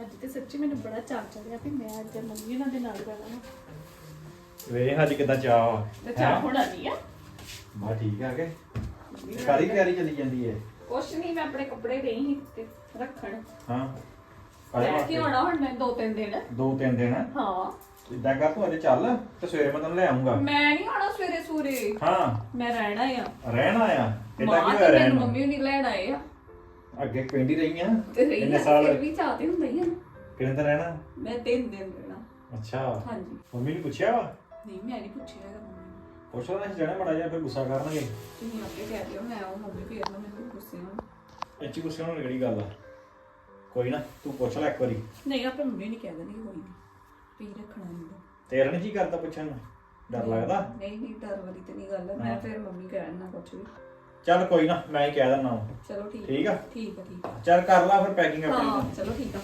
ਅੱਜ ਤੇ ਸੱਚੀ ਮੈਨੂੰ ਬੜਾ ਚਾਅ ਚੜਿਆ ਵੀ ਮੈਂ ਅੱਜ ਮੰਮੀ ਉਹਨਾਂ ਦੇ ਨਾਲ ਜਾਣਾ ਵਾ। ਵੇਖ ਅੱਜ ਕਿਦਾਂ ਚਾਹ ਵਾ? ਤੇ ਚਾਹ ਹੋਣਾ ਨਹੀਂ ਆ। ਬਾ ਠੀਕ ਆ ਕੇ? ਕਾਰੀ ਤਿਆਰੀ ਚੱਲੀ ਜਾਂਦੀ ਹੈ ਕੁਛ ਨਹੀਂ ਮੈਂ ਆਪਣੇ ਕੱਪੜੇ ਰਹੀ ਸੀ ਤੇ ਰੱਖਣ। ਹਾਂ। ਕਾਹਦੇ ਲੈ ਕੇ ਵਾਸਤੇ? ਆਉਣਾ ਹੁਣ ਮੈਂ ਦੋ ਤਿੰਨ ਦਿਨ। ਦੋ ਤਿੰਨ ਦਿਨ? ਹਾਂ। ਇਦਾਂ ਕਰ ਤੂੰ ਅੱਜ ਚੱਲ ਤੇ ਸਵੇਰੇ ਮੈਂ ਤੈਨੂੰ ਲੈ ਆਉਂਗਾ ਮੈਂ ਨਹੀਂ ਆਉਣਾ ਸਵੇਰੇ ਸੂਰੇ ਹਾਂ। ਮੈਂ ਰਹਿਣਾ ਆ। ਰਹਿਣਾ ਆ? ਇਦਾਂ ਮਾਂ ਕੀ ਤੇ ਹੋਇਆ ਰਹਿਣ ਮੈਨੂੰ ਨੂੰ? ਮੰਮੀ ਨਹੀਂ ਲੈਣ ਆਏ ਆ। ਅੱਗੇ ਪਿੰਡ ਹੀ ਰਹੀ ਆ ਤੇ ਰਹੀ ਆ, ਸਾਲ ਫਿਰ ਵੀ ਚਾਹ ਤੇ ਹੁੰਦਾ ਹੀ ਆ। ਨਾ। ਕਿੰਨੇ ਦਿਨ ਰਹਿਣਾ? ਮੈਂ ਤਿੰਨ ਦਿਨ ਰਹਿਣਾ। ਅੱਛਾ। ਹਾਂਜੀ। ਮੰਮੀ ਨੇ ਪੁੱਛਿਆ ਵਾ? ਨਹੀਂ ਮੈਂ ਨਹੀਂ ਪੁੱਛਿਆ ਹੈਗਾ ਮੰਮੀ ਨੂੰ। ਪੁੱਛ ਲੈਣਾ ਸੀ ਜਾਣਾ ਮੜਾ ਜਾ ਫਿਰ ਗੁੱਸਾ ਕਰਨਗੇ। ਤੁਸੀਂ ਆਪੇ ਕਹਿ ਦਿਓ ਮੈਂ ਆਉਂ ਮੰਮੀ ਫੇਰ ਨਾ ਮੈਨੂੰ ਗੁੱਸੇ ਹੋਣ। ਇਹ 'ਚ ਗੁੱਸੇ ਹੋਣ ਵਾਲੀ ਕਿਹੜੀ ਗੱਲ ਆ? ਕੋਈ ਨਾ ਤੂੰ ਪੁੱਛ ਲੈ ਇੱਕ ਵਾਰੀ। ਨਹੀਂ ਆਪੇ ਮੰਮੀ ਨਹੀਂ ਕਹਿ ਦੇਣੀ ਕੋਈ ਨਹੀਂ ਪੀ ਰੱਖਣਾ ਨਹੀਂ ਤੇਰਾ ਨਹੀਂ ਜੀ ਕਰਦਾ ਪੁੱਛਣ ਨੂੰ? ਡਰ ਲੱਗਦਾ? ਨਹੀਂ ਨਹੀਂ ਡਰ ਵਾਲੀ ਤੇ ਨਹੀਂ ਗੱਲ ਮੈਂ ਫਿਰ ਮੰਮੀ ਕਹਿਣ ਨਾ ਕੁਛ ਵੀ। ਚੱਲ ਕੋਈ ਨਾ ਮੈਂ ਹੀ ਕਹਿ ਦਿੰਦਾ ਚਲੋ ਠੀਕ ਠੀਕ ਆ? ਠੀਕ ਆ ਠੀਕ ਆ। ਚੱਲ ਕਰ ਲਾ ਫਿਰ ਪੈਕਿੰਗ ਹਾਂ ਆਪਣੀ ਚਲੋ ਠੀਕ ਆ।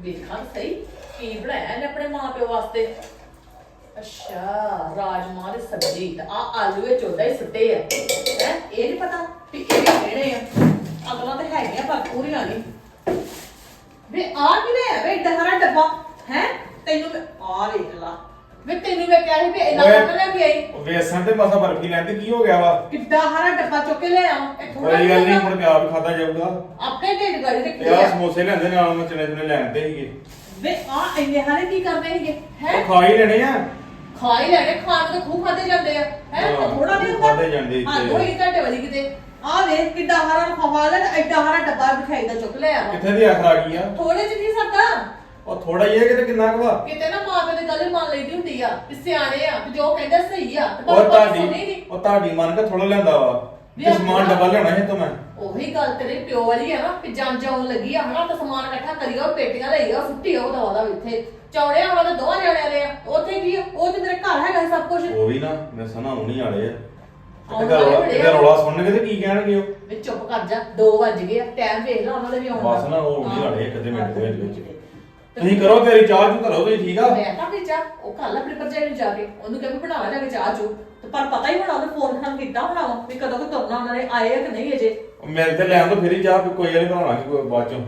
ਵੇਖਾਂ ਸਹੀ ਕੀ ਬਣਾਇਆ ਇਹਨੇ ਆਪਣੇ ਮਾਪਿਓ ਵਾਸਤੇ? ਅੱਛਾ ਰਾਜਮਾਂਹ ਦੀ ਸਬਜ਼ੀ। ਤੇ ਆ ਆਲੂ ਵਿੱਚ ਉਹਦਾ ਹੀ ਸੁੱਟੇ ਆ। ਹੈ ਇਹ ਨਹੀਂ ਪਤਾ ਵੀ ਇਹ ਵੀ ਕਿਹੜੇ ਆ? ਅਗਲਾ ਤਾਂ ਹੈਗੀਆਂ ਪਰ ਪੂਰੀਆਂ ਨਹੀਂ ਵੇ ਆ ਕੀ ਲੈ ਵੇ ਏਡਾ ਹਰਾ ਡੱਬਾ। ਹੈ ਤੈਨੂੰ ਆ ਵੇਖ ਲਾ। ਵੇ ਤੈਨੂੰ ਮੈਂ ਕਿਹਾ ਸੀ ਵੀ ਇੰਨਾ ਓਏ। ਕੱਟ ਲੈ ਕੇ ਆਈ। ਵੇਸਣ ਤੇ ਮਸਾ ਬਰਫੀ ਲੈਂਦੇ ਕੀ ਹੋ ਗਿਆ ਵਾ? ਕਿੱਡਾ ਹਰਾ ਡੱਬਾ ਚੁੱਕ ਕੇ ਲੈ ਆਵਾਂ ਇਹ ਥੋੜਾ ਕੋਈ ਗੱਲ ਨਹੀਂ ਮੁੜ ਕੇ ਆਪ ਹੀ ਖਾਦਾ ਜਾਊਗਾ। ਆਪਣੇ ਢਿੱਡ ਗਾੜੀ ਤੇ ਰੱਖੀ ਆਹ ਆ। ਸਮੋਸੇ ਲੈਂਦੇ ਨਾਲ ਮੈਂ ਚਨੇ ਚਨੇ ਲੈਂਦੇ ਸੀਗੇ। ਵੇ ਆ ਇੰਨੇ ਹਰੇ ਕੀ ਕਰਦੇ ਸੀਗੇ? ਹੈ? ਉਹ ਖਾ ਹੀ ਲੈਣੇ ਆ। ਖਾ ਹੀ ਲੈਣੇ ਖਾਣ ਨੂੰ ਤਾਂ ਖੂਹ ਖਾਦੇ ਜਾਂਦੇ ਆ। ਹੈ? ਹਾਂ, ਥੋੜਾ ਨਹੀਂ ਖੂਹ ਖਾਧੇ ਜਾਂਦੇ ਇੱਥੇ। ਹਾਂ ਦੋਈ ਘੰਟੇ ਵਾਲੀ ਕਿਤੇ। ਆ ਵੇਖ ਕਿੱਡਾ ਹਰਾ ਲਫਾਫਾ ਲੈ ਐਡਾ ਹਰਾ ਡੱਬਾ ਮਿਠਾਈ ਦਾ ਚੁੱਕ ਲਿਆ। ਵਾ ਕਿੱਥੇ ਦੀ ਆਖਰ ਆ ਗਈ ਆ? ਥੋੜੇ ਚ ਨਹੀਂ ਸਕਦਾ ਉਹ ਥੋੜਾ ਹੀ ਹੈ ਕਿਤੇ ਕਿੰਨਾ ਕੁ ਵਾ ਕਿਤੇ ਨਾ ਮਾਂ ਪਿਓ ਦੀ ਗੱਲ ਮੰਨ ਲਈਦੀ ਹੁੰਦੀ ਆ ਵੀ ਸਿਆਣੇ ਆ ਜੋ ਕਹਿੰਦੇ ਸਹੀ ਆ ਤੇ ਉਹ ਸੁਣੀ ਤੁਹਾਡੀ ਨਹੀਂ ਉਹ ਤੁਹਾਡੀ ਮੰਨ ਕੇ ਥੋੜਾ ਲੈਂਦਾ ਵਾ ਵੀ ਤੇ ਸਮਾਨ ਆਪਣਾ- ਡੱਬਾ ਲਿਆਉਣਾ ਸੀ ਤੋਂ ਮੈਂ ਉਹੀ ਗੱਲ ਤੇਰੇ ਪਿਓ ਵਾਲੀ ਆ ਨਾ ਕਿ ਜਾਂ ਜਾਉਣ ਲੱਗੀ ਆ ਹਨਾ ਤਾਂ ਸਮਾਨ ਇਕੱਠਾ ਕਰੀਓ ਪੇਟੀਆਂ ਲਈਓ ਸੁੱਟੀ ਉਹ ਦਵਾ ਦਾ ਇੱਥੇ ਚੌੜੇ ਵਾਲਾ ਤਾਂ ਦੋਵਾਂ ਜਣਿਆਂ ਦੇ ਆ ਉੱਥੇ ਕੀ ਆ? ਉਹ ਤੇ ਤੇਰੇ ਘਰ ਹੈਗਾ ਸਭ ਕੁਝ ਉਹ ਵੀ ਨਾ ਮੈਂ ਸੁਣਾ ਹੁਣੀ ਵਾਲੇ ਆ ਆਉਣ ਕਿਤੇ ਵਾਲੇ ਰੌਲਾ ਬੜੇ ਕਿਤੇ ਆ। ਰੌਲਾ ਸੁਣਨਗੇ ਤੇ ਕੀ ਕਹਿਣਗੇ ਉਹ ਵੀ ਚੁੱਪ ਕਰ ਜਾ 2 ਵੱਜ ਗਏ ਆ ਟਾਈਮ ਵੇਖ ਲਾ ਉਹਨਾਂ ਦੇ ਵੀ ਆਉਣ ਬਸ। ਨਾ ਉਹ ਹੁਣੀ ਹਾਂ। ਵਾਲੇ ਇੱਕ ਅੱਧੇ ਮਿੰਟ ਦੇ ਵਿੱਚ ਤੁਸੀਂ ਕਰੋ ਤੇਰੀ ਚਾਹ ਚੂ ਧਰੋ ਤੁਸੀਂ ਠੀਕ ਆ? ਮੈਂ ਤਾਂ ਵੀ ਚਾਹ ਉਹ ਕੱਲ ਆਪਣੀ ਭਰਜਾਈ ਨੂੰ ਜਾ ਕੇ ਉਹਨੂੰ ਕਿਹਾ ਵੀ ਬਣਾਵਾ ਜਾ ਕੇ ਚਾਹ ਚੂ। ਤੇ ਪਰ ਪਤਾ ਹੀ ਹੋਣਾ ਉਹਨੇ ਫੋਨ ਖਾਨ ਕੀਤਾ ਹੋਣਾ ਵਾ ਵੀ ਕਦੋਂ ਕਿ ਤੁਰਨਾ ਉਹਨਾਂ ਨੇ ਆਏ ਆ ਕਿ ਨਹੀਂ ਅਜੇ? ਮੇਰੇ ਤੇ ਲੈਣ ਤੋਂ ਫਿਰ ਹੀ ਚਾਹ ਕੋਈ ਵਾਲੀ ਬਣਾਉਣਾ ਕੋਈ ਬਾਅਦ ਚੋਂ।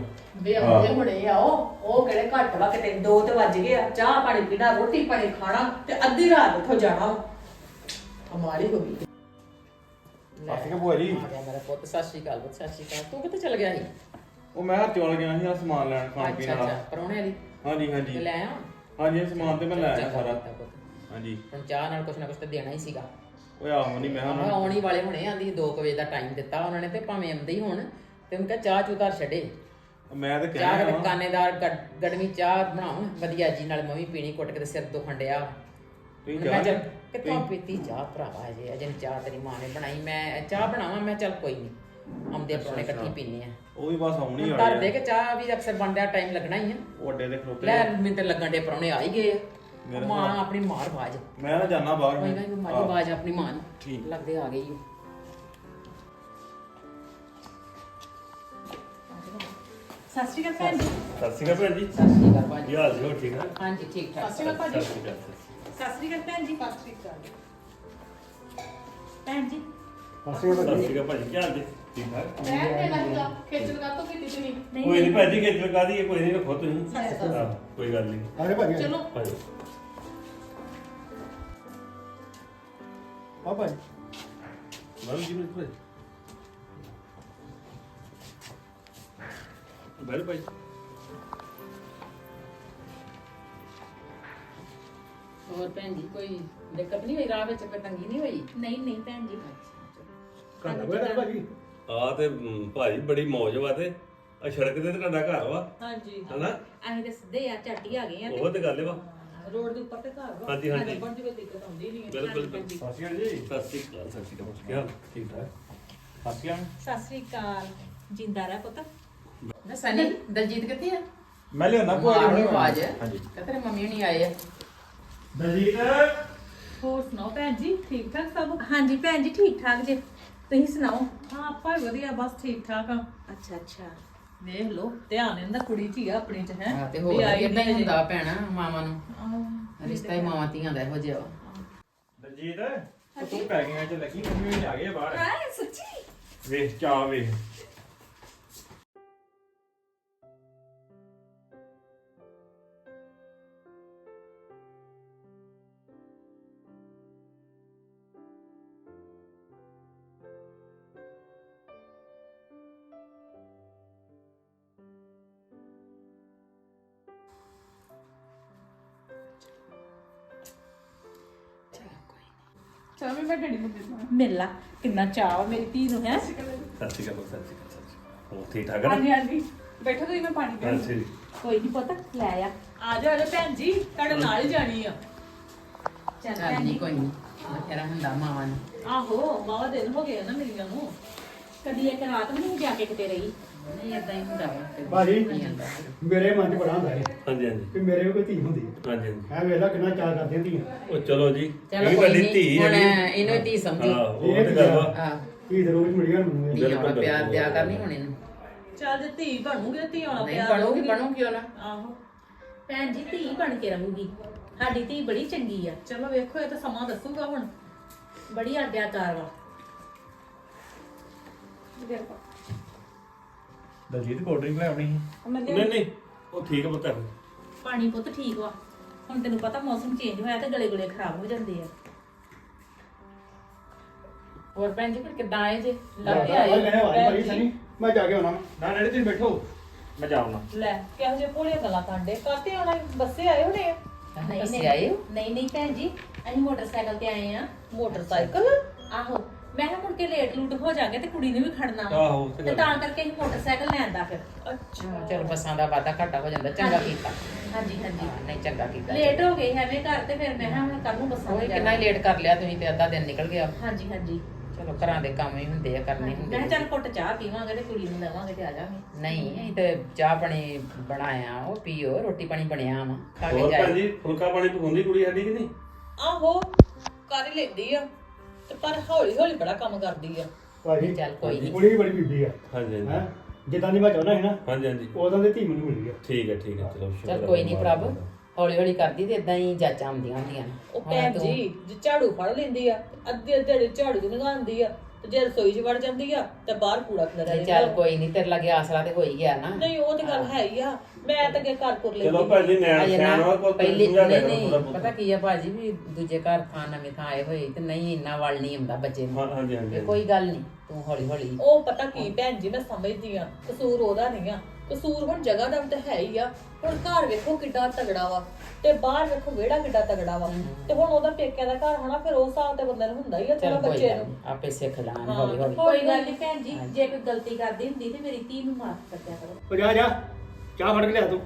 ਵੇ। ਆਉਂਦੇ ਹੁਣੇ ਆ ਉਹ ਉਹ ਕਿਹੜੇ ਘੱਟ ਵਾ ਕਿਤੇ 2 ਤੇ ਵੱਜ ਗਏ ਆ। ਚਾਹ ਪਾਣੀ ਪੀਣਾ ਰੋਟੀ ਪਾਣੀ ਖਾਣਾ ਤੇ ਅੱਧੀ ਰਾਤ ਉੱਥੋਂ ਜਾਣਾ। ਕਮਾਲ ਹੀ ਹੋ ਗਈ। ਸਤਿ ਸ਼੍ਰੀ ਅਕਾਲ ਭੂਆ ਜੀ। ਆ ਗਿਆ ਮੇਰਾ ਪੁੱਤ ਸਤਿ ਸ਼੍ਰੀ ਅਕਾਲ ਪੁੱਤ ਸਤਿ ਸ਼੍ਰੀ ਅਕਾਲ। ਤੂੰ ਕਿੱਥੇ ਚਲ ਗਿਆ ਸੀ? ਉਹ ਮੈਂ ਚੌਲ ਗਿਆ ਸੀ ਆ ਸਮਾਨ ਲੈਣ ਖਾਣ ਪੀਣ ਅੱਛਾ ਵਾਲਾ। ਅੱਛਾ ਪਰੌਣੇ ਵਾਲੀ? ਹਾਂਜੀ ਤੇ ਹਾਂਜੀ ਲੈ ਆ ਹਾਂਜੀ ਇਹ ਸਮਾਨ ਤੇ ਮੈਂ ਲੈ ਆਇਆ ਸਾਰਾ। ਹਾਂਜੀ। ਹੁਣ ਚਾਹ ਨਾਲ ਕੁਛ ਨਾ ਕੁਛ ਤੇ ਦੇਣਾ ਹੀ ਸੀਗਾ। ਓਏ ਆਹੋ ਨਹੀਂ ਮੈਂ ਉਹਨਾਂ ਨੂੰ ਆਉਣੀ। ਵਾਲੇ ਹੁਣੇ ਆਂਦੀ 2 ਵਜੇ ਦਾ ਟਾਈਮ ਦਿੱਤਾ ਉਹਨਾਂ ਨੇ ਤੇ ਭਾਵੇਂ ਆਉਂਦੇ ਹੀ ਹੁਣ। ਤੇ ਉਹਨੂੰ ਕਿਹਾ ਚਾਹ ਚੂਤਾਰ ਛੱਡੇ। ਮੈਂ ਤਾਂ ਚਾਹ ਕਹਿ ਦੇ ਰਿਹਾ ਕਾਨੇਦਾਰ ਗੜ- ਗੜਵੀ ਚਾਹ ਬਣਾਉ ਵਧੀਆ ਜੀ ਨਾਲ ਮੈਂ ਵੀ ਪੀਣੀ ਕੁੱਟ ਕੇ ਤੇ ਸਿਰ ਦੁਖਣ ਡਿਆ। ਤੁਸੀਂ ਮੈਂ ਚਾਹ ਜਦ ਨੀ- ਕਿੱਥੋਂ ਪੀਤੀ ਚਾਹ ਭਰਾਵਾ ਅਜੇ ਅਜੇ ਨੀ ਚਾਹ ਤੇਰੀ ਮਾਂ ਨੇ ਬਣਾਈ। ਮੈਂ ਚਾਹ ਬਣਾਵਾਂ ਮੈਂ ਚੱਲ ਕੋਈ ਨਹੀਂ ਆਉਂਦੇ ਪਰੌਣੇ ਅੱਛਾ, ਇਕੱਠੀ ਪੀਨੇ ਆ। ਉਹ ਵੀ ਬਸ ਆਉਣੀ ਹੁਣ ਵਾਲੇ ਧਰ ਦੇ ਆ ਕੇ ਚਾਹ ਵੀ ਅਕਸਰ ਬਣਦਿਆ ਟਾਈਮ ਲੱਗਣਾ ਹੀ ਆ। ਉਹ ਅੱਡੇ ਦੇ ਖਲੋਤੇ ਲੈ ਆ। ਮੈਨੂੰ ਤੇ ਲੱਗਣ ਦੇ ਪਰੌਣੇ ਆ ਹੀ ਗਏ ਆ। ਮੇਰੇ ਮਾਂ। ਆਪਣੀ ਮਾਰ ਬਾਜ ਮੈਂ ਨਾ ਜਾਣਾ ਬਾਹਰ ਕੋਈ। ਨਾ ਮਾਰੀ ਆਹ, ਬਾਜ ਆਪਣੀ ਮਾਂ ਨੂੰ। ਠੀਕ। ਲੱਗਦੇ ਆ ਗਈ ਓ। ਸਤਿ ਸ਼੍ਰੀ ਅਕਾਲ ਭੈਣ ਜੀ। ਸਤਿ ਸ਼੍ਰੀ ਅਕਾਲ ਭੈਣ ਜੀ। ਸਤਿ ਸ਼੍ਰੀ ਅਕਾਲ ਕੀ ਭਾਜੀ ਹਾਲ ਜੀ ਹੋ ਠੀਕ ਹੈ ਹਾਂਜੀ ਠੀਕ ਠਾਕ। ਸਤਿ ਸ਼੍ਰੀ ਅਕਾਲ ਭਾਜੀ। ਸਤਿ ਸ਼੍ਰੀ ਅਕਾਲ ਭੈਣ ਜੀ। ਸਤਿ ਸ਼੍ਰੀ ਅਕਾਲ। ਭੈਣ ਜੀ। ਸਤਿ ਸ਼੍ਰੀ ਅਕਾਲ ਭਾਜੀ ਕੀ ਹਾਲ ਜੀ? ਰਹਿਣ ਦੇਣਾ ਸੀਗਾ ਖੇਚਲ ਕਾ ਤੋਂ ਕੀਤੀ ਤੁਸੀਂ ਕੋਈ ਨਹੀਂ ਭਾਜੀ ਕਿ ਲਗਾ ਦਈਏ ਕੋਈ ਨਹੀਂ ਰੱਖੋ ਤੁਸੀਂ ਸਤਿ ਹਾਂ, ਕੋਈ ਗੱਲ ਨਹੀਂ ਆਰੇ ਭਾਜੀ ਚਲੋ ਭਾਜੀ ਆ ਭਾਜੀ ਬਾਬੂ ਜੀ ਨੂੰ ਭਾਜੀ ਬੈਲ ਭਾਈ ਹੋਰ ਭੈਣ ਜੀ ਕੋਈ ਦਿੱਕਤ ਨਹੀਂ ਹੋਈ ਰਾਹ ਵਿੱਚ ਕੋਈ ਤੰਗੀ ਨਹੀਂ ਹੋਈ ਨਹੀਂ ਨਹੀਂ ਭੈਣ ਜੀ ਘਰ ਬੈਠਾ ਭਾਜੀ ਆ ਤੇ ਮ, ਭਾਜੀ ਬੜੀ ਮੌਜ ਵਾ ਤੇ। ਆ ਸੜਕ ਤੇ ਤੇ ਤੁਹਾਡਾ ਘਰ ਵਾ। ਹਾਂਜੀ ਹਨਾ? ਅਸੀਂ ਤੇ ਸਿੱਧੇ ਆ ਝੱਟ ਹੀ ਆ ਗਏ ਆ ਉਹ ਤੇ ਗੱਲ ਵਾ। ਰੋਡ ਦੇ ਉੱਪਰ ਤੇ ਘਰ ਵਾ। ਹਾਂਜੀ, ਹਾਂਜੀ। ਲੱਭਣ ਦੀ ਕੋਈ ਦਿੱਕਤ ਆਉਂਦੀ ਨਹੀਂ ਹੈ। ਬਿਲਕੁਲ ਭੈਣ ਜੀ। ਸਤਿ ਸ਼੍ਰੀ ਅਕਾਲ ਜੀ। ਸਤਿ ਸ਼੍ਰੀ ਅਕਾਲ। ਸਤਿ ਸ਼੍ਰੀ ਅਕਾਲ। ਕੀ ਹਾਲ? ਠੀਕ ਠਾਕ? ਸਤਿ ਸ਼੍ਰੀ ਅਕਾਲ। ਸਤਿ ਸ੍ਰੀ ਅਕਾਲ। ਜਿੰਦਾ ਰਹਿ ਪੁੱਤ। ਨਾ ਸਨੀ ਦਲਜੀਤ ਕਿੱਥੇ ਆ? ਮੈਂ ਲਿਆਉਣਾ ਭੂਆ ਜੀ ਹੁਣੇ ਆਵਾਜ਼। ਹਾਂਜੀ। ਤੇਰੇ ਮੰਮੀ ਨਹੀਂ ਆਏ ਆ। ਦਲਜੀਤ? ਹੋਰ ਸੁਣਾਓ ਭੈਣ ਜੀ? ਠੀਕ ਠਾਕ ਸਭ? ਹਾਂਜੀ ਭੈਣ ਜੀ ਠੀਕ ਠਾਕ ਜੇ। ਤੁਸੀਂ ਸੁਣਾਓ? ਹਾਂ ਆਪਾਂ ਵੀ ਵਧੀਆ ਬਸ ਠੀਕ ਠਾਕ ਆ। ਅੱਛਾ ਅੱਛਾ। ਵੇਖ ਲਓ ਧਿਆਨ ਇਹਨਾਂ ਦਾ ਕੁੜੀ ਚ ਹੀ ਆ ਆਪਣੀ ਚ ਹੈ। ਹਾਂ ਤੇ ਹੋਰ ਇਦਾਂ ਹੀ ਹੁੰਦਾ ਭੈਣਾ ਮਾਵਾਂ ਨੂੰ। ਰਿਸ਼ਤਾ ਹੀ ਮਾਵਾਂ ਧੀਆਂ ਦਾ ਇਹੋ ਜਿਹਾ ਵਾ। ਦਲਜੀਤ ਤੂੰ ਪੈਕਿੰਗ ਚ ਲੱਗੀ ਮੰਮੀ ਵੀ ਆ ਗਏ ਆ ਬਾਹਰ। ਹਾਂ ਸੱਚੀ? ਵੇਖ ਚਾਹ ਵੇਖ। ਅੱਛਾ ਮੈਂ ਮੈਂ ਡੈਡੀ ਨੂੰ ਦੇ ਦਾਂ ਮਿਲ ਲਾ ਕਿੰਨਾ ਚਾਅ ਵਾ ਮੇਰੀ ਧੀ ਨੂੰ ਹੈ? ਸਤਿ ਸ਼੍ਰੀ ਅਕਾਲ ਸਤਿ ਸ਼੍ਰੀ ਅਕਾਲ ਸਤਿ ਸ਼੍ਰੀ ਅਕਾਲ ਹੋਰ ਠੀਕ ਠਾਕ ਹੈ ਹਾਂਜੀ ਨਾ? ਹਾਂਜੀ ਬੈਠੋ ਤੁਸੀਂ ਮੈਂ ਪਾਣੀ ਕੋਈ ਨਹੀਂ ਪੁੱਤ ਲੈ ਆ। ਆ ਜਾ ਆ ਜਾ ਭੈਣ ਜੀ ਤੁਹਾਡੇ ਨਾਲ ਹੀ ਜਾਣੀ ਆ। ਚੱਲ ਨਹੀਂ ਕੋਈ ਨਹੀਂ ਬਥੇਰਾ ਹੁੰਦਾ ਮਾਵਾਂ ਨੂੰ। ਆਹੋ ਮਾਵਾ ਦਿਨ ਹੋ ਗਏ ਆ ਨਾ ਮੇਰੀਆਂ ਨੂੰ। ਕਦੀ ਇੱਕ ਰਾਤ ਨਹੀਂ ਜਾ ਕੇ ਕਿਤੇ ਰਹੀ। ਨਹੀਂ ਇਦਾਂ ਹੀ ਹੁੰਦਾ ਵਾ ਤੇ ਭਾਜੀ ਨਹੀਂ ਹੁੰਦਾ ਮੇਰੇ ਮਨ 'ਚ ਬੜਾ ਹੁੰਦਾ ਹੈ ਹਾਂਜੀ ਹਾਂਜੀ। ਕਿ ਮੇਰੇ ਵੀ ਕੋਈ ਧੀ ਹੁੰਦੀ। ਹਾਂਜੀ ਹਾਂਜੀ। ਹੈ ਵੇਖ ਲੈ ਕਿੰਨਾ ਚਾਹ ਕਰਦੀਆਂ ਧੀਆਂ। ਉਹ ਚਲੋ ਜੀ ਚਲੋ ਇਹ ਕੋਈ ਵੱਡੀ ਨਹੀਂ ਧੀ ਹੁਣ ਹੈ ਇਹਨੂੰ ਧੀ ਸਮਝੀ। ਹਾਂ ਉਹ ਤੇ ਗੱਲ ਵਾ। ਆ ਧੀ ਦੇ ਰੋਜ਼ ਮਿਲ ਗਿਆ ਮੈਨੂੰ ਇਹ। ਧੀ ਆਉਣਾ ਪਿਆਰ ਦਿਆ ਕਰਨੀ ਹੁਣ ਇਹਨੂੰ। ਚੱਲ ਜੇ ਧੀ ਬਣੂਗੀ ਤੇ ਧੀ ਆਉਣਾ ਨਹੀਂ ਪਿਆ ਬਣੂਗੀ ਬਣੂ ਕਿਉਂ ਨਾ? ਆਹੋ। ਭੈਣ ਜੀ ਧੀ ਬਣ ਕੇ ਰਹੂਗੀ। ਸਾਡੀ ਧੀ ਬੜੀ ਚੰਗੀ ਆ। ਚਲੋ ਵੇਖੋ ਇਹ ਤਾਂ ਸਮਾਂ ਦੱਸੂਗਾ ਹੁਣ। ਬੜੀ ਆਗਿਆਕਾਰ ਵਾ। ਦਲਜੀਤ ਕੋਲਡ ਡਰਿੰਕ ਲੈ ਆਉਣੀ ਸੀ। ਮੈਂ ਨਹੀਂ ਨਹੀਂ ਉਹ ਠੀਕ ਹੈ ਪੁੱਤ ਪਾਣੀ ਪੁੱਤ ਠੀਕ ਵਾ। ਹੁਣ ਤੈਨੂੰ ਪਤਾ ਮੌਸਮ ਚੇਂਜ ਹੋਇਆ ਤੇ ਗਲੇ ਗਲੇ ਖਰਾਬ ਹੋ ਜਾਂਦੇ ਆ। ਹੋਰ ਭੈਣ ਜੀ ਫਿਰ ਕਿੱਦਾਂ ਆਏ ਜੇ? ਲੱਗ ਲੈ ਆਏ? ਭਾਈ ਸਨੀ ਮੈਂ ਜਾ ਕੇ ਆਉਣਾ ਨਾ ਡੈਡੀ ਤੁਸੀਂ ਬੈਠੋ। ਮੈਂ ਜਾਉਣਾ ਲੈ ਕਿਹੋ ਜਿਹੇ ਭੋਲੀਆਂ ਗੱਲਾਂ ਕਾਂਡੇ ਕਾਤੇ ਆਉਣਾ? ਬੱਸੇ ਆਏ ਹੋਣੇ ਆ। ਨਹੀਂ ਨਹੀਂ ਆਏ ਹੋ? ਨਹੀਂ ਨਹੀਂ ਭੈਣ ਜੀ ਅਸੀਂ ਮੋਟਰਸਾਈਕਲ ਤੇ ਆਏ ਆ। ਮੋਟਰਸਾਈਕਲ? ਆਹੋ। ਮੈਂ ਕਿਹਾ ਮੁੜ ਕੇ ਲੇਟ ਲੂਟ ਹੋ ਜਾਗੇ ਤੇ ਕੁੜੀ ਨੇ ਵੀ ਖੜਨਾ ਵਾ। ਆਹੋ, ਤੇ ਤੇ ਗੱਲ। ਤਾਂ ਕਰਕੇ ਅਸੀਂ ਮੋਟਰਸਾਈਕਲ ਲੈਂਦਾ ਫਿਰ। ਅੱਛਾ। ਚਲ ਬੱਸਾਂ ਦਾ ਵਾਧਾ ਘਾਟਾ ਹੋ ਜਾਂਦਾ ਚੰਗਾ ਹਾਂਜੀ। ਕੀਤਾ। ਹਾਂਜੀ ਹਾਂਜੀ। ਹਾਂ, ਨਹੀਂ ਚੰਗਾ ਕੀਤਾ ਲੇਟ ਹੋ ਗਏ ਐਵੇਂ ਘਰ ਤੇ ਫਿਰ ਮੈਂ ਕਿਹਾ ਹੁਣ ਕੱਲ ਨੂੰ ਬੱਸਾਂ ਉਹ ਤੇ ਕਿੰਨਾ ਜਾਣਾ। ਲੇਟ ਕਰ ਲਿਆ ਤੁਸੀਂ ਤੇ ਅੱਧਾ ਦਿਨ ਨਿਕਲ ਗਿਆ। ਹਾਂਜੀ ਹਾਂਜੀ। ਚਲੋ ਘਰਾਂ ਦੇ ਕੰਮ ਹੀ ਹੁੰਦੇ ਆ ਕਰਨੇ ਮੈਂ ਹੁੰਦੇ ਕਿਹਾ ਆ। ਚੱਲ ਘੁੱਟ ਚਾਹ ਪੀਵਾਂਗੇ ਤੇ ਕੁੜੀ ਨੂੰ ਦੇਵਾਂਗੇ ਤੇ ਆ ਜਾਵਾਂਗੇ। ਨਹੀਂ ਅਸੀਂ ਤੇ ਚਾਹ ਪਾਣੀ ਬਣਾਇਆ ਉਹ ਪੀਓ ਰੋਟੀ ਪਾਣੀ ਬਣਿਆ ਵਾ ਖਾ ਕੇ ਹੋਰ ਭੈਣ ਜਾਏ ਜੀ ਫੁਲਕਾ ਪਾਣੀ ਪਕਾਉਂਦੀ ਕੁੜੀ ਸਾਡੀ ਕਿ ਨਹੀਂ? ਆਹੋ ਕਰ ਹੀ ਲੈਂਦੀ ਆ। ਤੇ ਪਰ ਹੌਲੀ ਹੌਲੀ ਬੜਾ ਕੰਮ ਕਰਦੀ ਆ। ਭਾਜੀ ਚੱਲ ਕੋਈ ਨਹੀਂ ਕੁੜੀ ਵੀ ਬੜੀ ਬੀਬੀ ਆ। ਹਾਂਜੀ ਹਾਂਜੀ। ਹੈ? ਜਿੱਦਾਂ ਦੀ ਮੈਂ ਚਾਹੁੰਦਾ ਸੀ ਨਾ ਹਾਂਜੀ ਹਾਂਜੀ। ਉਦੋਂ ਦੀ ਧੀ ਮੈਨੂੰ ਮਿਲੀ ਆ। ਠੀਕ ਹੈ ਠੀਕ ਹੈ ਚਲੋ ਸ਼ੁਕਰ ਚਲ ਕੋਈ ਨਹੀਂ ਪ੍ਰਭ। ਦਾ। ਹੌਲੀ ਹੌਲੀ ਕਰਦੀ ਤੇ ਇਦਾਂ ਹੀ ਜਾਚਾਂ ਆਉਂਦੀਆਂ ਹੁੰਦੀਆਂ ਨੇ। ਉਹ ਹੁਣ ਭੈਣ ਤੂੰ- ਜੀ ਜੇ ਝਾੜੂ ਫੜ ਲੈਂਦੀ ਆ ਤੇ ਅੱਧੇ ਅੱਧੇ ਝਾੜੂ ਚ ਲਗਾਉਂਦੀ ਆ ਤੇ ਜੇ ਰਸੋਈ 'ਚ ਵੜ ਜਾਂਦੀ ਆ ਤੇ ਬਾਹਰ ਕੂੜਾ ਖਿਲਰਿਆ ਨਹੀਂ, ਰਹਿੰਦਾ ਚੱਲ ਕੋਈ ਨਹੀਂ ਤੇਰੇ ਲੱਗੇ ਆਸਰਾ ਤੇ ਹੋ ਹੀ ਗਿਆ ਨਾ। ਨਹੀਂ ਉਹ ਤੇ ਗੱਲ ਹੈ ਹੀ ਆ। ਮੈਂ ਤਾਂ ਅੱਗੇ ਘਰ ਪੁਰ ਲੈਂਦੀ ਚਲੋ ਭੈਣ ਜੀ ਨਿਆਣ ਅਜੇ ਸਿਆਣਾ ਨਾ ਕੋਈ ਪਹਿਲੀ ਸਮਝਾ ਨਹੀਂ ਕਰੋ ਨਹੀਂ। ਪਤਾ ਕੀ ਆ ਭਾਜੀ ਵੀ ਦੂਜੇ ਘਰ ਥਾਂ ਨਵੇਂ ਥਾਂ ਆਏ ਹੋਏ ਤੇ ਨਹੀਂ ਇੰਨਾ ਵਲ ਨਹੀਂ ਹੁੰਦਾ ਬੱਚੇ ਨੂੰ। ਹਾਂ ਹਾਂਜੀ ਹਾਂਜੀ ਤੇ ਕੋਈ ਗੱਲ ਨਹੀਂ ਤੂੰ ਹੌਲੀ ਹੌਲੀ ਉਹ ਪਤਾ ਕੀ ਭੈਣ ਜੀ ਮੈਂ ਸਮਝਦੀ ਆ ਕਸੂਰ ਉਹਦਾ ਨਹੀਂ ਆ। ਕਸੂਰ ਹੁਣ ਜਗ੍ਹਾ ਦਾ ਵੀ ਤਾਂ ਹੈ ਹੀ ਆ। ਹੁਣ ਘਰ ਵੇਖੋ ਕਿੱਡਾ ਤਗੜਾ ਵਾ ਤੇ ਬਾਹਰ ਵੇਖੋ ਵਿਹੜਾ ਕਿੱਡਾ ਤਗੜਾ ਵਾ। ਤੇ ਹੁਣ ਉਹਦਾ ਪੇਕਿਆਂ ਦਾ ਘਰ ਹੋਣਾ ਫਿਰ ਉਸ ਹਿਸਾਬ ਤੇ ਬੰਦੇ ਨੂੰ ਹੁੰਦਾ ਹੀ ਆ ਥੋੜਾ ਚੱਲ ਕੋਈ ਬੱਚੇ ਗੱਲ ਨੂੰ। ਨੀ, ਆਪੇ ਸਿੱਖ ਲੈਣ ਹੌਲੀ ਹੌਲੀ ਕੋਈ ਗੱਲ ਨਹੀਂ ਭੈਣ ਜੀ ਜੇ ਕੋਈ ਗਲਤੀ ਕਰਦੀ ਹੁੰਦੀ ਤੇ ਮੇਰੀ ਧੀ ਨੂੰ ਮਾਫ ਕਰ ਦਿਆ ਕਰੋ। ਉਹ ਜਾ ਜਾ। ਚਾਹ ਫੜ ਕੇ ਲਿਆ ਤੂੰ।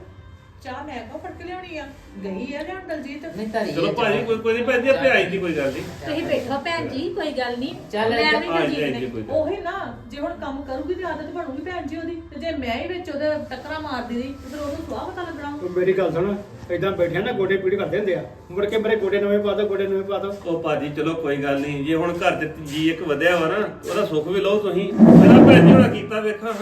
ਚਾਹ ਮੈਂ ਕੋ ਫੜ ਕੇ ਲਿਆਉਣੀ ਆ? ਗਈ ਆ ਲਿਆਉਣ ਦਲਜੀਤ? ਨਹੀਂ ਧਰੀ ਚਲੋ ਭਾਜੀ। ਕੋਈ ਕੋਈ ਨਹੀਂ ਭੈਣ ਜੀ ਆਪੇ ਆਈ ਦੀ ਕੋਈ ਗੱਲ ਨਹੀਂ। ਤੁਸੀਂ ਬੈਠੋ ਭੈਣ ਜੀ ਕੋਈ ਗੱਲ ਨਹੀਂ। ਚੱਲ ਮੈਂ ਇੱਧਰ ਵੀ ਆ ਦਲਜੀਤ ਨੇ ਜੀ ਕੋਈ ਗੱਲ ਉਹੀ ਨਾ ਜੇ ਹੁਣ ਕੰਮ ਕਰੂਗੀ ਤੇ ਆਦਤ ਬਣੂਗੀ ਭੈਣ ਜੀ ਉਹਦੀ ਤੇ ਜੇ ਮੈਂ ਹੀ ਵਿੱਚ ਉਹਦੇ ਟੱਕਰਾਂ ਮਾਰਦੀ ਰਹੀ ਤੇ ਫਿਰ ਉਹਨੂੰ ਸਵਾਹ ਪਤਾ ਲੱਗਣਾ। ਤੂੰ ਮੇਰੀ ਗੱਲ ਸੁਣ ਏਦਾਂ ਬੈਠਿਆ ਨਾ ਗੋਡੇ ਪੀੜ ਕਰਦੇ ਹੁੰਦੇ ਆ। ਮੁੜ ਕੇ ਮੇਰੇ ਗੋਡੇ ਨਵੇਂ ਪਾ ਦੋ ਗੋਡੇ ਨਵੇਂ ਪਾ ਦੋ। ਉਹ ਭਾਜੀ ਚਲੋ ਕੋਈ ਗੱਲ ਨਹੀਂ ਜੇ ਹੁਣ ਘਰ ਚ ਜੀ ਇੱਕ ਵਧਿਆ ਵਾ ਨਾ ਉਹਦਾ ਸੁੱਖ ਵੀ ਲਓ ਤੁਸੀਂ। ਮੇਰਾ ਭੈਣ ਜੀ ਹੋਣਾ ਕੀਤਾ ਵੇਖਾਂ।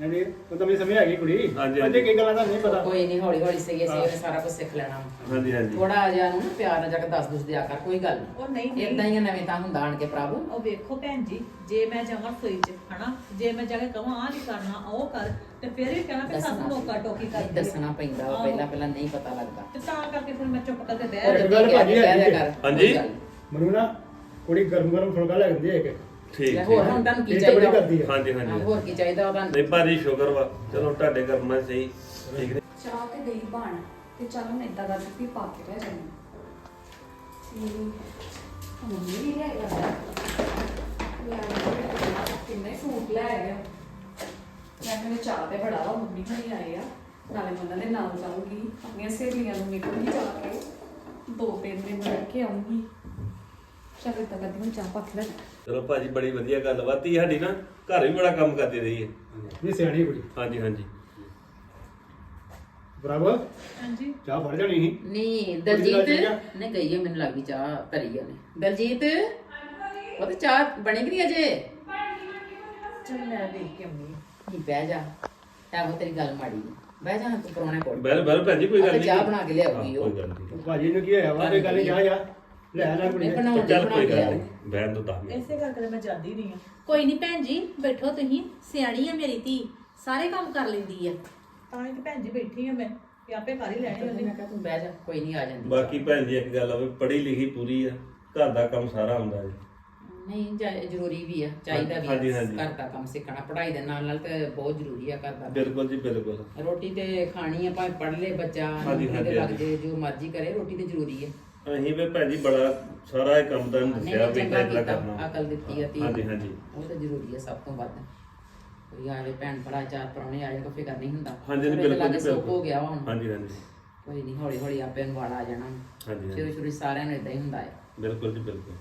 ਯਾਨੀ ਉਹ ਤਾਂ ਮੇਰੀ ਸਮਝ ਆ ਗਈ ਕੁੜੀ। ਹਾਂਜੀ, ਅੱਧੇ ਕੀ ਗੱਲਾਂ ਦਾ ਨਹੀਂ ਪਤਾ? ਕੋਈ ਨਹੀਂ ਹੌਲੀ ਹੌਲੀ ਸਹੀ ਅਸੀਂ ਉਹਨੇ ਸਾਰਾ ਕੁਝ ਸਿੱਖ ਲੈਣਾ। ਹਾਂਜੀ ਹਾਂਜੀ। ਥੋੜਾ ਆ ਜਾ ਨੂੰ ਨਾ ਪਿਆਰ ਨਾਲ ਜਾ ਕੇ ਦੱਸ ਦੁਸ ਦਿਆ ਕਰ ਕੋਈ ਗੱਲ ਉਹ ਨਹੀਂ ਨਹੀਂ। ਇਦਾਂ ਹੀ ਆ ਨਵੇਂ ਤਾਂ ਹੁੰਦਾ ਆਣ ਕੇ ਪ੍ਰਭ। ਉਹ ਵੇਖੋ ਭੈਣ ਜੀ ਜੇ ਮੈਂ ਜਾਵਾਂ ਰਸੋਈ 'ਚ ਹਨਾ? ਜੇ ਮੈਂ ਜਾ ਕੇ ਕਹਾਂ ਆ ਨਹੀਂ ਕਰਨਾ ਉਹ ਕਰ ਤੇ ਫਿਰ ਵੀ ਕਹਿਣਾ ਕਿ ਸੱਸ ਨੋਕਾ ਟੋਕੀ ਕਰਦੀ ਆ। ਦੱਸਣਾ ਪੈਂਦਾ ਵਾ, ਪਹਿਲਾਂ ਪਹਿਲਾਂ ਨਹੀਂ ਪਤਾ ਲੱਗਦਾ। ਤੇ ਤਾਂ ਕਰਕੇ ਫਿਰ ਮੈਂ ਚੁੱਪ ਕਰਕੇ ਬਹਿ ਹੋਰ ਜਾਂਦੀ। ਗੱਲ ਭਾਜੀ ਹੈਗੀ ਹੈ। ਹਾਂਜੀ। ਮੈਨੂੰ ਨਾ ਕੁੜੀ ਗਰਮ ਗਰਮ ਫੁਲਕਾ ਲੈ ਦਿੰਦੀ ਹੈ ਇੱਕ। ਠੀਕ ਠੀਕ। ਹੋਰ ਹੁਣ ਤੁਹਾਨੂੰ ਕੀ ਇਹ ਤਾਂ ਬੜੀ ਚਾਹੀਦਾ? ਹਾਂਜੀ ਹਾਂਜੀ। ਹੋਰ ਕੀ ਚਾਹੀਦਾ ਉਹਦਾ ਨਹੀਂ ਭਾਜੀ ਸ਼ੁਕਰ ਵਾ। ਚਲੋ ਤੁਹਾਡੇ ਕਰਮਾਂ 'ਚ ਸਹੀ ਠੀਕ ਨੇ। ਚਾਹ ਤੇ ਗਈ ਬਣ ਤੇ ਚੱਲ ਮੈਂ ਇਦਾਂ ਦਾ ਵੀ ਪਾ ਕੇ ਲੈ ਜਾਣੀ ਤੇ ਮੰਮੀ ਵੀ ਲੈ ਆਇਆ ਲੈ ਕਿੰਨੇ ਸੂਟ ਲੈ ਆਏ ਆ। ਮੈਂ ਕਹਿੰਦਾ ਚਾਹ ਤੇ ਬੜਾ ਵਾ ਮੰਮੀ ਹੁਣੀ ਆਏ ਆ। ਨਾਲੇ ਮੈਂ ਉਹਨਾਂ ਦੇ ਨਾਲ ਜਾਊਂਗੀ। ਆਪਣੀਆਂ ਸਹੇਲੀਆਂ ਨੂੰ ਮਿਲੂੰਗੀ ਜਾ ਕੇ। ਦੋ ਤਿੰਨ ਦਿਨ ਰਹਿ ਕੇ ਆਉਂਗੀ ਚੱਲ ਇਦਾਂ ਕਰਦੀ ਮੈਂ ਚਾਹ ਪਾ ਕੇ ਲੈ। ਚਲੋ ਭਾਜੀ ਬੜੀ ਵਧੀਆ ਗੱਲ ਵਾ। ਤੀ ਸਾਡੀ ਨਾ ਘਰ ਵੀ ਬੜਾ ਕੰਮ ਕਰਦੀ ਰਹੀ ਹੈ। ਇਹ ਸਿਆਣੀ ਕੁੜੀ। ਹਾਂਜੀ ਹਾਂਜੀ। ਬਰਾਬਰ? ਹਾਂਜੀ। ਚਾਹ ਫੜ ਜਾਣੀ ਸੀ? ਨਹੀਂ ਦਲਜੀਤ। ਨਹੀਂ ਗਈ ਹੈ ਮੈਨੂੰ ਲੱਗੀ ਚਾਹ ਧਰੀ ਉਹਨੇ। ਦਲਜੀਤ ਉਹ ਤੇ ਚਾਹ ਬਣੀ ਕਿ ਨਹੀਂ ਅਜੇ? ਚੱਲ ਮੈਂ ਦੇਖ ਕੇ ਆਉਂਦੀ ਹਾਂ। ਨਹੀਂ ਬਹਿ ਜਾ। ਇਹੋ ਤੇਰੀ ਗੱਲ ਮਾੜੀ ਹੈ ਬਹਿ ਜਾ ਤੂੰ ਪਰੋਣੇ ਕੋਲ। ਬੈਲ ਬੈਲ ਭੈਣ ਜੀ ਕੋਈ ਗੱਲ ਨਹੀਂ। ਚਾਹ ਬਣਾ ਕੇ ਲਿਆਊਗੀ ਹਾਂ, ਉਹ। ਕੋਈ ਗੱਲ ਨਹੀਂ। ਭਾਜੀ ਨੂੰ ਕੀ ਹੋਇਆ ਵਾ? ਇਹ ਗੱਲ ਨਹੀਂ ਜਾ ਜਾ। ਲੈ ਲੈ ਕੁੜੀ ਨਹੀਂ ਨੇ। ਬਣਾਉਂਦੀ ਚੱਲ ਕੋਈ ਗੱਲ ਆ। ਨਹੀਂ। ਬੈਨ ਤੋਂ ਦਸ ਮਿੰਟ। ਇਸੇ ਕਰਕੇ ਤਾਂ ਮੈਂ ਜਾਂਦੀ ਨਹੀਂ ਆ। ਕੋਈ ਨਹੀਂ ਭੈਣ ਜੀ ਬੈਠੋ ਤੁਸੀਂ ਸਿਆਣੀ ਆ ਮੇਰੀ ਧੀ ਸਾਰੇ ਕੰਮ ਕਰ ਲੈਂਦੀ ਆ। ਤਾਂ ਹੀ ਤਾਂ ਭੈਣ ਜੀ ਬੈਠੀ ਆ ਮੈਂ ਕਿ ਆਪੇ ਕਰ ਹੀ ਲੈਣੀ ਉਹਨੇ ਮੈਂ ਕਿਹਾ ਤੂੰ ਬਹਿ ਜਾ ਕੋਈ ਨਹੀਂ ਆ ਜਾਂਦੀ। ਬਾਕੀ ਭੈਣ ਜੀ ਇੱਕ ਗੱਲ ਆ ਵੀ ਪੜ੍ਹੀ ਲਿਖੀ ਪੂਰੀ ਆ ਘਰ ਦਾ ਕੰਮ ਸਾਰਾ ਹੁੰਦਾ ਹੈ ਨਹੀਂ ਜਾ- ਜ਼ਰੂਰੀ ਵੀ ਆ ਚਾਹੀਦਾ ਵੀ ਹਾਂਜੀ, ਆ। ਹਾਂਜੀ। ਘਰ ਦਾ ਕੰਮ ਸਿੱਖਣਾ ਪੜ੍ਹਾਈ ਦੇ ਨਾਲ ਨਾਲ ਤੇ ਬਹੁਤ ਜ਼ਰੂਰੀ ਆ ਘਰ ਦਾ। ਬਿਲਕੁਲ ਜੀ ਬਿਲਕੁਲ। ਰੋਟੀ ਤੇ ਖਾਣੀ ਆ ਭਾਵੇਂ ਪੜ੍ਹ ਲੇ ਬੱਚਾ ਹਾਂਜੀ, ਨੌਕਰੀ ਤੇ ਹਾਂਜੀ, ਲੱਗ ਜੇ ਜੋ ਮਰਜ਼ੀ ਕਰੇ ਰੋਟੀ ਤੇ ਜ਼ਰੂਰੀ ਹੈ ਅਸੀਂ ਵੀ ਭੈਣ ਜੀ ਬੜਾ ਸਾਰਾ ਇਹ ਕੰਮ ਨਹੀਂ ਦੱਸਿਆ ਨਹੀਂ ਵੀ ਇਦਾਂ ਕੀਤਾ ਕਰਨਾ। ਅਕਲ ਦਿੱਤੀ ਆ ਤੀ ਹਾਂਜੀ ਹਾਂਜੀ। ਉਹ ਤਾਂ ਜ਼ਰੂਰੀ ਹੈ ਸਭ ਤੋਂ ਵੱਧ। ਕੋਈ ਆਵੇ ਭੈਣ ਭਰਾ ਚਾਰ ਪਰੌਣੇ ਆਏ ਕੋਈ ਫਿਕਰ ਨਹੀਂ ਹੁੰਦਾ। ਹਾਂਜੀ ਹਾਂਜੀ, ਬਿਲਕੁਲ ਜੀ, ਬਿਲਕੁਲ। ਹੋ ਗਿਆ ਹੁਣ। ਹਾਂਜੀ ਹਾਂਜੀ। ਕੋਈ ਨਹੀਂ ਹੌਲੀ ਹੌਲੀ ਆਪੇ ਨੂੰ ਵਾਲਾ ਆ ਜਾਣਾ। ਹਾਂਜੀ ਸ਼ੁਰੂ ਸ਼ੁਰੂ ਸਾਰਿਆਂ ਨੂੰ ਇਦਾਂ ਹੀ ਹੁੰਦਾ ਹੈ ਬਿਲਕੁਲ ਜੀ ਬਿਲਕੁਲ।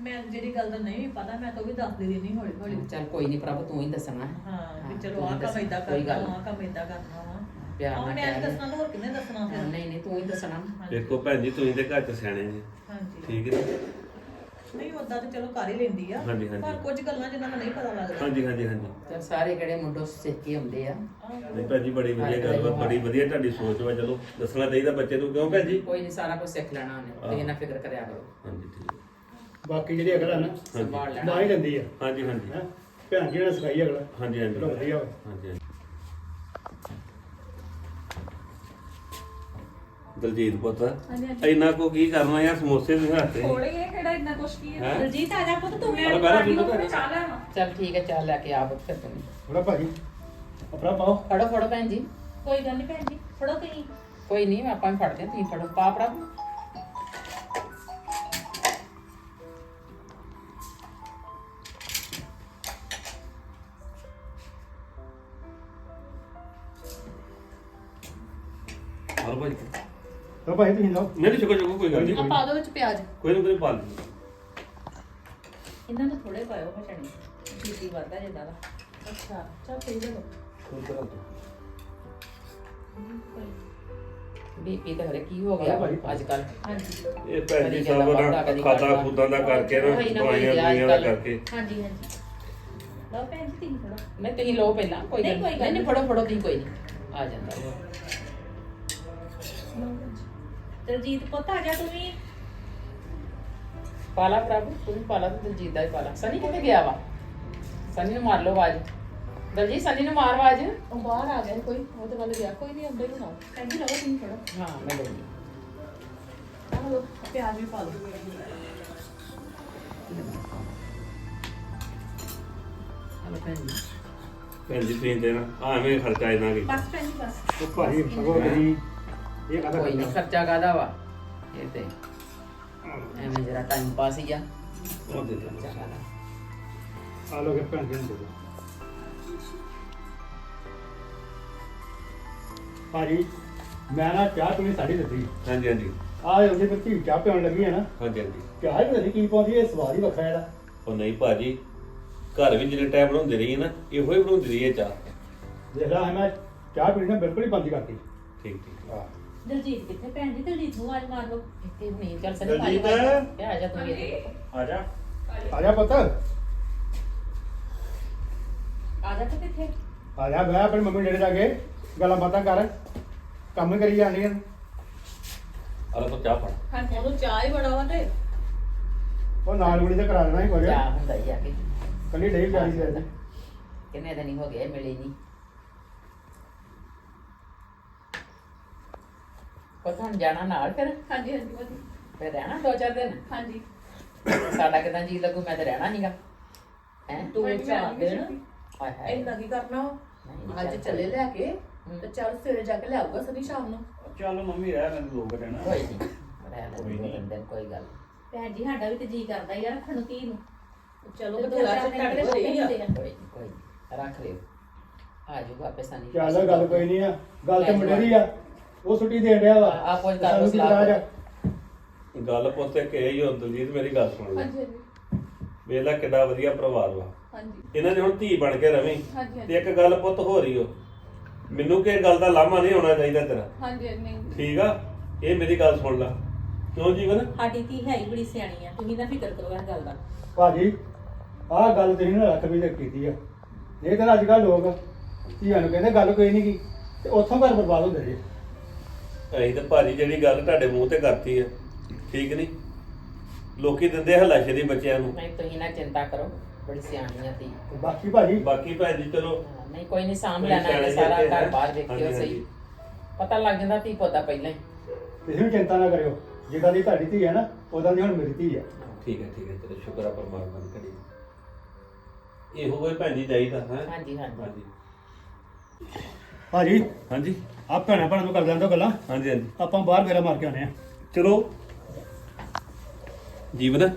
ਮੈਂ ਜਿਹੜੀ ਗੱਲ ਦਾ ਨਹੀਂ ਪਤਾ ਮੈਂ ਤਾਂ ਵੀ ਦੱਸਦੀ ਰਹਿੰਦੀ ਹੌਲੀ ਹੌਲੀ ਚੱਲ ਕੋਈ ਨਹੀਂ ਪ੍ਰਭ ਤੂੰ ਹੀ ਦੱਸਣਾ। ਹੈ ਚਲੋ ਹੀ ਕੰਮ ਦੱਸ, ਕੋਈ ਕਰਨਾ ਆਹ ਕੰਮ ਏਦਾਂ ਕਰਨਾ ਵਾ। ਪਿਆਰ ਆਹ ਨਾਲ ਮੈਂ ਕਹਿ ਦੇ। ਦੱਸਣਾ ਤਾਂ ਹੋਰ ਕਿੰਨੇ ਦੱਸਣਾ ਫਿਰ? ਨਹੀਂ ਨਹੀਂ ਤੂੰ ਹੀ ਦੱਸਣਾ ਦੇਖੋ ਭੈਣ ਜੀ ਤੁਸੀਂ ਤੇ ਘਰ ਚ ਸਿਆਣੇ ਜੀ। ਹਾਂਜੀ। ਠੀਕ ਹੈ ਨਹੀਂ ਉਦਾਂ ਤੇ ਚਲੋ ਕਰ ਹੀ ਲੈਂਦੀ ਆ। ਹਾਂਜੀ, ਹਾਂਜੀ। ਪਰ ਕੁਝ ਗੱਲਾਂ ਜਿਨ੍ਹਾਂ ਦਾ ਨਹੀਂ ਪਤਾ ਲੱਗਦਾ। ਹਾਂਜੀ ਹਾਂਜੀ ਹਾਂਜੀ। ਚੱਲ ਸਾਰੇ ਕਿਹੜੇ ਮੁੰਡੋ ਸਿੱਖ ਕੇ ਆਉਂਦੇ ਆ ਨਹੀਂ ਭੈਣ ਜੀ ਬੜੀ ਵਧੀਆ ਗੱਲ ਵਾ ਬੜੀ ਵਧੀਆ ਤੁਹਾਡੀ ਸੋਚ ਵਾ। ਚਲੋ ਦੱਸਣਾ ਚਾਹੀਦਾ ਬੱਚੇ ਨੂੰ। ਕਿਉਂ ਭੈਣ ਜੀ? ਕੋਈ ਨਹੀਂ ਸਾਰਾ ਕੁਝ ਸਿੱਖ ਲੈਣਾ ਉਹਨੇ। ਤੁਸੀਂ ਨਾ ਫਿਕਰ ਕਰਿਆ ਕਰੋ। ਹਾਂਜੀ ਠੀਕ ਹੈ। ਬਾਕੀ ਜਿਹੜੀ ਅਗਲਾ ਨਾ ਸੰਭਾਲ ਲੈਣਾ। ਮਾਂ ਹੀ ਲੈਂਦੀ ਆ। ਹਾਂਜੀ ਹਾਂਜੀ। ਹੈਂ? ਭੈਣ ਜੀ ਨੇ ਸਿਖਾਈ ਅਗਲਾ। ਹਾਂਜੀ ਹਾਂਜੀ। ਚਲੋ ਵਧੀਆ ਵਾ। ਹਾਂਜੀ ਹਾਂਜੀ। ਦਲਜੀਤ ਪੁੱਤ ਇੰਨਾ ਕੋ ਕੀ ਕਰਨਾ ਯਾਰ ਸਮੋਸੇ ਦੇ ਹੱਥੇ ਥੋੜੇ ਇਹ ਕਿਹੜਾ ਇੰਨਾ ਕੁਛ ਕੀ ਹੈ ਹੈਂ? ਦਲਜੀਤ ਆ ਜਾ ਪੁੱਤ ਤੂੰ ਅਰੇ ਬਾਹਰ ਵੀ ਤਾਂ ਘਰੇ। ਚਾਹ ਲੈ ਚੱਲ ਠੀਕ ਹੈ ਚੱਲ ਲੈ ਕੇ ਆ ਫਿਰ ਤੂੰ ਥੋੜਾ ਭਾਜੀ ਆਪਣਾ ਪਾਓ। ਫੜੋ ਫੜੋ ਭੈਣ ਜੀ। ਕੋਈ ਗੱਲ ਨਹੀਂ ਭੈਣ ਜੀ ਫੜੋ ਤੁਸੀਂ। ਕੋਈ ਨਹੀਂ ਆਪਾਂ ਵੀ ਫੜਦੇ ਹਾਂ, ਤੁਸੀਂ ਫੜੋ। ਪਾ ਪ੍ਰਭ ਹਰ ਭਾਈ। ਲਓ ਭਾਜੀ ਤੁਸੀਂ ਲਓ। ਨਹੀਂ ਚੁੱਕੋ ਚੁੱਕੋ ਕੋਈ ਗੱਲ ਆ ਨਹੀਂ। ਪਾ ਦਿਓ ਵਿੱਚ ਪਿਆਜ਼। ਕੋਈ ਨਾ ਕੋਈ ਪਾ ਲਈ ਇਹਨਾਂ ਨੂੰ ਥੋੜੇ ਪਾਇਓ ਹਟਣੀ ਬੀਪੀ ਵੱਧਦਾ ਜਿੱਦਾਂ ਦਾ। ਅੱਛਾ ਚੱਲ ਠੀਕ ਹੈ ਬੀਪੀ ਤਾਂ ਹਰੇ ਕੀ ਹੋ ਗਿਆ ਅੱਜ ਕੱਲ ਹਾਂਜੀ। ਇਹ ਭੈਣ ਜੀ ਨਾ ਕਦੀ ਖਾਤਾ। ਖੁਦਾਂ ਦਾ ਕਰਕੇ ਨਾ ਦਵਾਈਆਂ ਆ ਦੁਨੀਆਂ ਦਾ। ਕਰਕੇ। ਹਾਂਜੀ ਹਾਂਜੀ। ਲਓ ਭੈਣ ਜੀ ਤੁਸੀਂ ਫੜੋ। ਨਹੀਂ ਤੁਸੀਂ ਲਓ ਪਹਿਲਾਂ ਕੋਈ ਨਹੀਂ, ਨਹੀਂ। ਫੜੋ ਫੜੋ ਤੁਸੀਂ ਕੋਈ ਨਹੀਂ। ਆ ਜਾਂਦਾ। ਦਲਜੀਤ ਪੁੱਤ ਆ ਜਾ ਤੂੰ ਵੀ। ਪਾਲਾ ਪ੍ਰਭ ਤੂੰ ਵੀ ਪਾਲਾ ਤੇ ਦਲਜੀਤ ਦਾ ਵੀ ਪਾਲਾ। ਸਨੀ ਕਿੱਥੇ ਗਿਆ ਵਾ? ਸਨੀ ਨੂੰ ਮਾਰ ਲਓ ਆਵਾਜ਼। ਦਲਜੀਤ ਸਨੀ ਨੂੰ ਮਾਰ ਆਵਾਜ਼। ਉਹ ਬਾਹਰ ਆ ਗਿਆ ਕੋਈ ਉਹ ਤਾਂ ਗੱਲ ਗਿਆ। ਕੋਈ ਨਹੀਂ ਅੰਦਰ ਹੀ ਬਣਾਓ ਜੀ ਲਓ ਤੁਸੀਂ ਫੜੋ ਹਾਂ ਮੈਂ ਲੈਂਦੀ ਆਹ ਲਓ ਪਿਆਜ਼ ਵੀ ਪਾ ਲਓ। ਹਲੋ ਭੈਣ ਜੀ। ਭੈਣ ਜੀ ਤੁਸੀਂ ਦੇਣਾ। ਆ ਐਵੇਂ ਖਰਚਾ ਇਹਨਾਂ ਕੀ। ਬਸ ਭੈਣ ਜੀ ਬਸ। ਉਹ ਭਾਜੀ ਸਗੋਂ ਜੀ ਇਹ ਕਹਦਾ ਕੋਈ ਨਹੀਂ ਖਰਚਾ ਕਾਦਾ ਵਾ ਇਹ ਤੇ ਐਵੇਂ ਜਰਾ ਟਾਈਮ ਪਾਸ ਹੀ ਆ ਉਹ ਦੇ ਦੇਣਾ। ਖਰਚਾ ਕਾਹਦਾ। ਆ ਲੋ ਕੇ ਭੈਣ ਜੀ ਨੂੰ ਦੇ ਦਿਓ ਭਾਜੀ ਮੈਂ ਨਾ ਚਾਹ ਪੀਣੀ ਸਾਡੀ ਦਿੱਤੀ। ਹਾਂਜੀ ਹਾਂਜੀ। ਆ ਉਹਦੇ ਵਿੱਚ ਧੀ ਚਾਹ ਪਿਉਣ ਲੱਗੀ ਹੈ ਨਾ। ਹਾਂਜੀ ਹਾਂਜੀ। ਚਾਹ ਹੀ ਪਤਾ ਨੀ ਕੀ ਪਾਉਂਦੀ ਹੈ ਸਵਾਦ ਹੀ ਵੱਖਰਾ ਇਹਦਾ। ਉਹ ਨਹੀਂ ਭਾਜੀ ਘਰ ਵੀ ਜਿਹੜੇ ਟਾਈਮ ਬਣਾਉਂਦੇ ਰਹੀ ਨਾ ਇਹੋ ਹੀ ਬਣਾਉਂਦੀ ਰਹੀ ਚਾਹ। ਦੇਖ ਲਾ ਮੈਂ ਚਾਹ ਪੀਣੀ ਨਾ ਬਿਲਕੁਲ ਹੀ ਬੰਦ ਕਰਤੀ। ਠੀਕ ਠੀਕ। ਹਾਂ ਦਲਜੀਤ ਕਿੱਥੇ ਭੈਣ ਜੀ? ਦਲਜੀਤ ਨੂੰ ਆਵਾਜ਼ ਮਾਰ ਲਓ। ਇੱਥੇ ਨਹੀਂ ਚੱਲ ਸਨੀ ਪਾਲੀ ਦਲਜੀਤ। ਆ ਜਾ ਤੂੰ। ਵੀ ਇੱਥੇ। ਆ ਜਾ। ਆ ਜਾ ਪੁੱਤ। ਆ ਜਾ ਤੂੰ ਕਿੱਥੇ ਆ ਜਾ ਬਹਿ ਆਪਣੀ ਮੰਮੀ ਨੇੜੇ ਜਾ ਕੇ ਗੱਲਾਂ ਬਾਤਾਂ ਕਰ। ਕੰਮ ਕਰੀ ਜਾਂਦੀਆਂ ਅਰੇ ਤੂੰ ਚਾਹ ਹਾਂਜੀ। ਉਹਨੂੰ ਚਾਹ ਹੀ ਬੜਾ ਵਾ ਤੇ। ਉਹ ਨਾਲ ਗੁੜੀ ਤੇ ਕਰਾ ਦੇਣਾ ਹੀ ਕੁਝ। ਚਾਹ ਹੁੰਦਾ ਹੀ ਆ ਕੇ ਕੱਲੀ ਡੇਈ ਪਿਆਰੀ ਸੀ ਕਿੰਨੇ ਦਿਨ ਹੀ ਹੋ ਗਏ ਮਿਲੇ ਨਹੀਂ ਪਤਾ ਹੁਣ ਜਾਣਾ ਨਾਲ ਫਿਰ? ਹਾਂਜੀ ਹਾਂਜੀ ਵਧੀਆ ਫਿਰ ਰਹਿਣਾ ਦੋ ਚਾਰ ਦਿਨ? ਹਾਂਜੀ। ਸਾਡਾ ਕਿਦਾਂ ਜੀ ਲੱਗੂ ਮੈਂ ਤਾਂ ਰਹਿਣਾ ਨਹੀਂਗਾ ਹੈ ਤੂੰ ਕੋਈ ਨੀ, ਚਾਹ ਮੈਂ ਦੇਣ ਆਉਂਗੀ ਹਾਏ ਹਾਏ। ਇੰਨਾ ਕੀ ਕਰਨਾ? ਨਹੀਂ, ਅੱਜ ਚੱਲ ਚੱਲੇ ਲੈ ਕੇ। ਤੇ ਚੱਲ ਸਵੇਰੇ ਜਾ ਕੇ ਲਿਆਊਗਾ ਸਨੀ ਸ਼ਾਮ ਨੂੰ। ਚੱਲ ਮੰਮੀ ਰਹਿ ਲੈਂਦੇ ਲੋਕ ਰਹਿਣਾ ਕੋਈ ਨਹੀਂ ਰਹਿ ਲੈ ਕੋਈ ਦੋ ਨੀ। ਤਿੰਨ ਦਿਨ ਕੋਈ ਗੱਲ ਨੀ। ਭੈਣ ਜੀ ਸਾਡਾ ਵੀ ਤੇ ਜੀ ਕਰਦਾ ਯਾਰ ਰੱਖਣ ਨੂੰ ਧੀ ਨੂੰ। ਚਲੋ ਤੇ ਦੋ ਚਾਰ ਚ ਦਿਨ ਤੁਹਾਡੇ ਕੋਲ ਹੀ ਆ। ਕੋਈ ਨੀ, ਕੋਈ ਨੀ। ਰੱਖ ਲਿਓ। ਆ ਜਾਊਗਾ ਆਪੇ ਸਾਨੀ। ਚੱਲ ਗੱਲ ਕੋਈ ਨਹੀਂ ਆ ਗੱਲ ਤੇ ਮੁੰਡੇ ਦੀ ਆ। ਉਹ ਛੁੱਟੀ ਦੇਣ ਡਿਆ ਵਾ। ਆ ਕੋਈ ਗੱਲ ਸਾਨੂੰ ਕੀ ਸਲਾਹ? ਗੱਲ ਕਿ ਹੀ ਹੋ ਦਲਜੀਤ ਮੇਰੀ ਗੱਲ ਸੁਣ ਲੈ। ਹਾਂਜੀ ਹਾਂਜੀ। ਵੇਲਾ ਕਿੱਡਾ ਵਧੀਆ ਪਰਿਵਾਰ ਵਾ। ਹਾਂਜੀ। ਇਹਨਾਂ ਨੇ ਹੁਣ ਧੀ ਬਣ ਕੇ ਰਵੀਂ। ਹਾਂਜੀ ਤੇ ਇੱਕ ਗੱਲ ਪੁੱਤ ਹੋ ਰਹੀ ਓ ਮੈਨੂੰ ਕਿ ਗੱਲ ਦਾ ਲਾਮਾ ਨਹੀਂ ਹੋਣਾ ਚਾਹੀਦਾ ਤੇਰਾ। ਹਾਂਜੀ ਹਾਂਜੀ, ਨਹੀਂ। ਠੀਕ ਆ? ਇਹ ਮੇਰੀ ਗੱਲ ਸੁਣ ਲੈ। ਕਿਉਂ ਜੀਵਨ? ਸਾਡੀ ਧੀ ਹੈ ਹੀ ਬੜੀ ਸਿਆਣੀ ਆ। ਤੁਸੀਂ ਨਾ ਫਿਕਰ ਕਰੋ ਇਸ ਗੱਲ ਦਾ। ਭਾਜੀ ਆਹ ਗੱਲ ਤੇਰੀ ਨਾ ਰੱਖ ਵੀ ਤੇ ਕੀਤੀ ਆ। ਇਹ ਤਾਂ ਅੱਜ ਕੱਲ੍ਹ ਲੋਕ ਧੀਆਂ ਨੂੰ ਕਹਿੰਦੇ ਗੱਲ ਕੋਈ ਨਹੀਂ ਕੀ ਤੇ ਉੱਥੋਂ ਘਰ ਬਰਬਾਦ ਹੁੰਦੇ ਜੀ ਅਸੀਂ ਤਾਂ ਭਾਜੀ ਜਿਹੜੀ ਗੱਲ ਤੁਹਾਡੇ ਮੂੰਹ ਤੇ ਕਰਤੀ ਆ ਠੀਕ ਨਹੀਂ? ਲੋਕੀ ਦਿੰਦੇ ਹਲਾਸ਼ੇ ਬੱਚਿਆਂ ਨੂੰ। ਨਹੀਂ ਤੁਸੀਂ ਨਾ ਚਿੰਤਾ ਕਰੋ ਬੜੀ ਸਿਆਣੀ ਆ ਤੀ ਤੇ ਬਾਕੀ ਭਾਜੀ? ਬਾਕੀ ਭੈਣ ਜੀ ਚਲੋ। ਹਾਂ, ਨਹੀਂ ਕੋਈ ਨਹੀਂ ਸਾਂਭ ਲੈਣਾ ਇਹਨੇ ਸਿਆਣੇ ਸਾਰਾ ਬੱਚੇ ਘਰ ਹੈ। ਬਾਹਰ ਦੇਖਿਓ ਹਾਂਜੀ, ਸਹੀ। ਹਾਂਜੀ। ਪਤਾ ਲੱਗ ਜਾਂਦਾ ਧੀ ਪੋਦਾ ਪਹਿਲਾਂ ਹੀ। ਤੁਸੀਂ ਵੀ ਚਿੰਤਾ ਨਾ ਕਰਿਓ। ਜਿੱਦਾਂ ਦੀ ਤੁਹਾਡੀ ਧੀ ਹੈ ਨਾ ਉਦਾਂ ਦੀ ਹੁਣ ਮੇਰੀ ਧੀ ਆ ਠੀਕ ਹੈ ਠੀਕ ਹੈ ਤੇਰੇ ਸ਼ੁਕਰ ਆ ਪਰਮਾਤਮਾ ਦੀ ਘੜੀ ਇਹੋ ਹੀ ਭੈਣ ਜੀ ਚਾਹੀਦਾ ਹੈ? ਹਾਂਜੀ ਹਾਂਜੀ। ਹਾਂਜੀ। ਭਾਜੀ। ਹਾਂਜੀ। ਆਪ ਭੈਣਾਂ ਭੈਣਾਂ ਨੂੰ ਕਰ ਦਿੰਦੇ ਗੱਲਾਂ। ਹਾਂਜੀ ਹਾਂਜੀ। ਆਪਾਂ ਬਾਹਰ ਮੇਰਾ ਮਾਰ ਕੇ ਆਉਣੇ ਆ ਚਲੋ। ਜੀਵਨ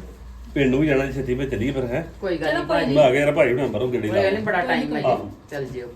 ਪਿੰਡ ਨੂੰ ਵੀ ਜਾਣਾ ਛੇਤੀ ਵਿੱਚ ਚੱਲੀਏ ਫਿਰ ਹੈ? ਕੋਈ ਗੱਲ ਨਹੀਂ ਕੋਈ ਭਾਜੀ। ਮੈਂ ਆ ਗਿਆ ਯਾਰ ਭਾਈ ਹੁਣਾਂ ਬਾਹਰੋਂ ਗੇੜੇ ਕੋਈ ਗੱਲ ਲਾ ਨਹੀਂ ਬੜਾ ਟਾਈਮ। ਜੀ ਚੱਲ ਜਿਓ।